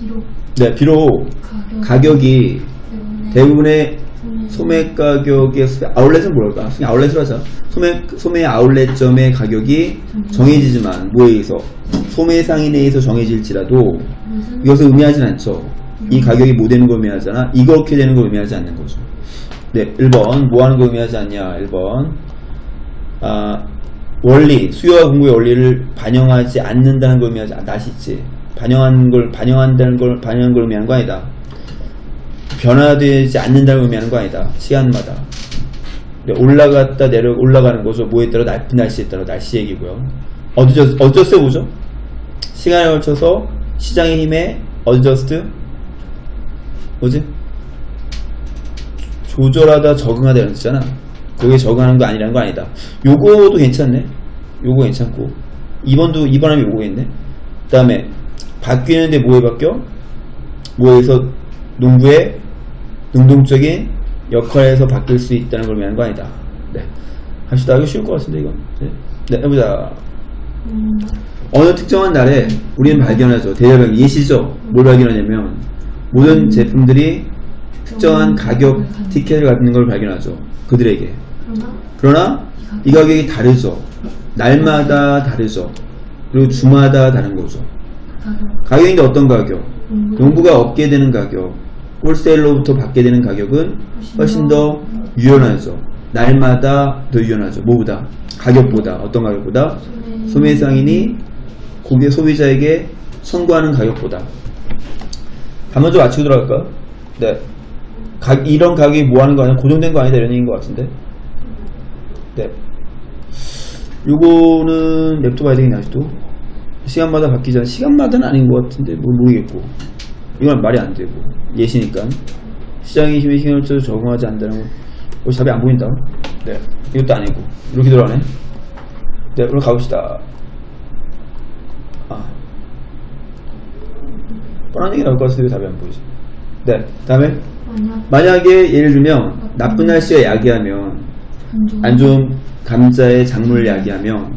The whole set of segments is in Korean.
비록 네, 비록 가격 가격이 때문에 대부분의 소매 소매 가격의 수- 아울렛은? 그냥 아울렛으로 하자. 소매, 소매 아울렛점의 가격이 정해지지만, 뭐에 의해서? 소매 상인에 의해서 정해질지라도, 이것을 의미하진 않죠. 이 가격이 뭐 되는 걸 의미하잖아. 이렇게 되는 걸 의미하지 않는 거죠. 네, 1번. 뭐 하는 걸 의미하지 않냐? 1번. 아, 원리, 수요와 공급의 원리를 반영하지 않는다는 걸 의미하지 않, 다시 있지. 반영하는 걸, 반영한다는 걸, 반영하는 걸 의미하는 거 아니다. 변화되지 않는다는 걸 의미하는 거 아니다. 시간마다. 네, 올라갔다 내려, 올라가는 거죠. 뭐에 따라, 나쁜 날씨에 따라 날씨 얘기고요. 어드저스, 어드저스 뭐죠? 시간에 걸쳐서 시장의 힘에 어드저스트 뭐지? 조절하다 적응하다 이런 뜻이잖아 거기에 적응하는 거 아니라는 거 아니다 요거도 괜찮네 요거 괜찮고 2번도 2번 하면 요거겠네 그 다음에 바뀌는데 뭐에 바뀌어? 뭐에서 농부의 능동적인 역할에서 바뀔 수 있다는 걸 의미하는 거 아니다 네 합시다 이거 쉬울 것 같은데 이거 네, 네 해보자 음, 어느 특정한 날에 우리는 발견하죠. 대략 예시죠. 뭘 발견하냐면 모든 제품들이 특정한 가격 티켓을 갖는 걸 발견하죠. 그들에게. 그러나 이 가격이 다르죠. 날마다 다르죠. 그리고 주마다 다른 거죠. 가격 가격인데 어떤 가격? 농구 농부가 얻게 되는 가격, 홀세일로부터 받게 되는 가격은 훨씬 더 유연하죠. 날마다 더 유연하죠. 뭐보다? 가격보다. 어떤 가격보다? 소매 소매상인이 고객 소비자에게 선고하는 가격보다 한번 좀 맞추고 들어갈까? 네. 가, 이런 가격이 뭐 하는 거 아니야? 고정된 거 아니다 이런 얘기인 것 같은데. 네. 요거는 냅둬 봐야 되겠네 아직도. 시간마다 바뀌지 않 시간마다는 아닌 것 같은데 뭐 모르겠고. 이건 말이 안 되고 예시니까 시장의 힘에 힘을 써서 적응하지 않는다는 거. 어, 답이 안 보인다. 네. 이것도 아니고 이렇게 들어가네. 네, 그럼 가봅시다. 아. 뻔한 얘기 나올 것 같은데 왜 답이 안 보이지? 네, 다음에 만약 만약에 예를 들면 나쁜 날씨가 야기하면 안 좋은 감자의 작물을 야기하면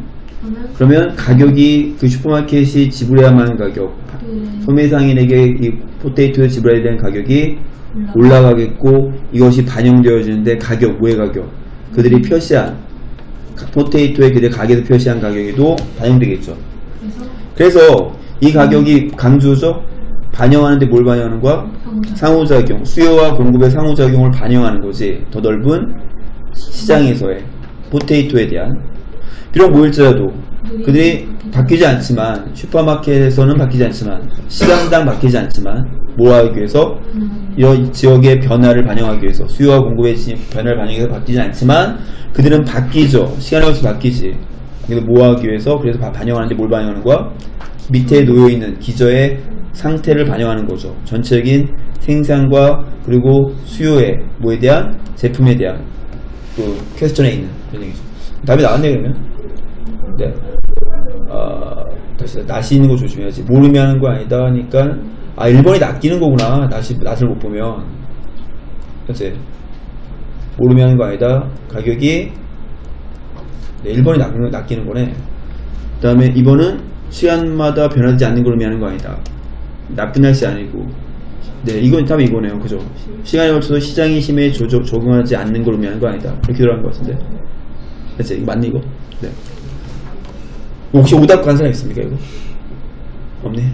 그러면 가격이 그 슈퍼마켓이 지불해야만 하는 가격 그 소매상인에게 이 포테이토를 지불해야 되는 가격이 올라 올라가겠고 이것이 반영되어지는데 가격 뭐의 가격 그들이 표시한 가- 포테이토에 그들 가게에서 표시한 가격에도 반영되겠죠. 그래서? 그래서 이 가격이 강조죠? 반영하는데 뭘 반영하는 거야? 상호작 상호작용. 수요와 공급의 상호작용을 반영하는 거지. 더 넓은 시장에서의 포테이토에 대한 비록 뭐일지라도 그들이 바뀌지 않지만 슈퍼마켓에서는 바뀌지 않지만 시간당 바뀌지 않지만 뭐 하기 위해서 음, 이런 지역의 변화를 반영하기 위해서 수요와 공급의 지- 변화를 반영해서 바뀌지 않지만 그들은 바뀌죠. 시간에 걸쳐 바뀌지. 그래서 뭐 하기 위해서 그래서 바- 반영하는데 뭘 반영하는 거야? 밑에 놓여있는 기저의 상태를 반영하는 거죠. 전체적인 생산과 그리고 수요의 뭐에 대한 제품에 대한 그 퀘스천에 있는 그런 얘기죠 답이 나왔네 그러면? 네. 아, 다시 낯이 있는 거 조심해야지. 모르면 하는 거 아니다 하니까 아 1번이 낚이는 거구나. 낯이, 낯을 못 보면. 그치 모르면 하는 거 아니다. 가격이 네 1번이 낚이는, 낚이는 거네. 그 다음에 2번은 시간마다 변하지 않는 걸 의미하는 거 아니다. 나쁜 날씨 아니고. 네 이건 답이 이거네요. 그죠? 시간에 걸쳐서 시장의 힘에 조적, 적응하지 않는 걸 의미하는 거 아니다. 이렇게 들어간 것 같은데 그치 이거 맞네 이거 네. 혹시 오답 간 사람 있습니까 이거? 없네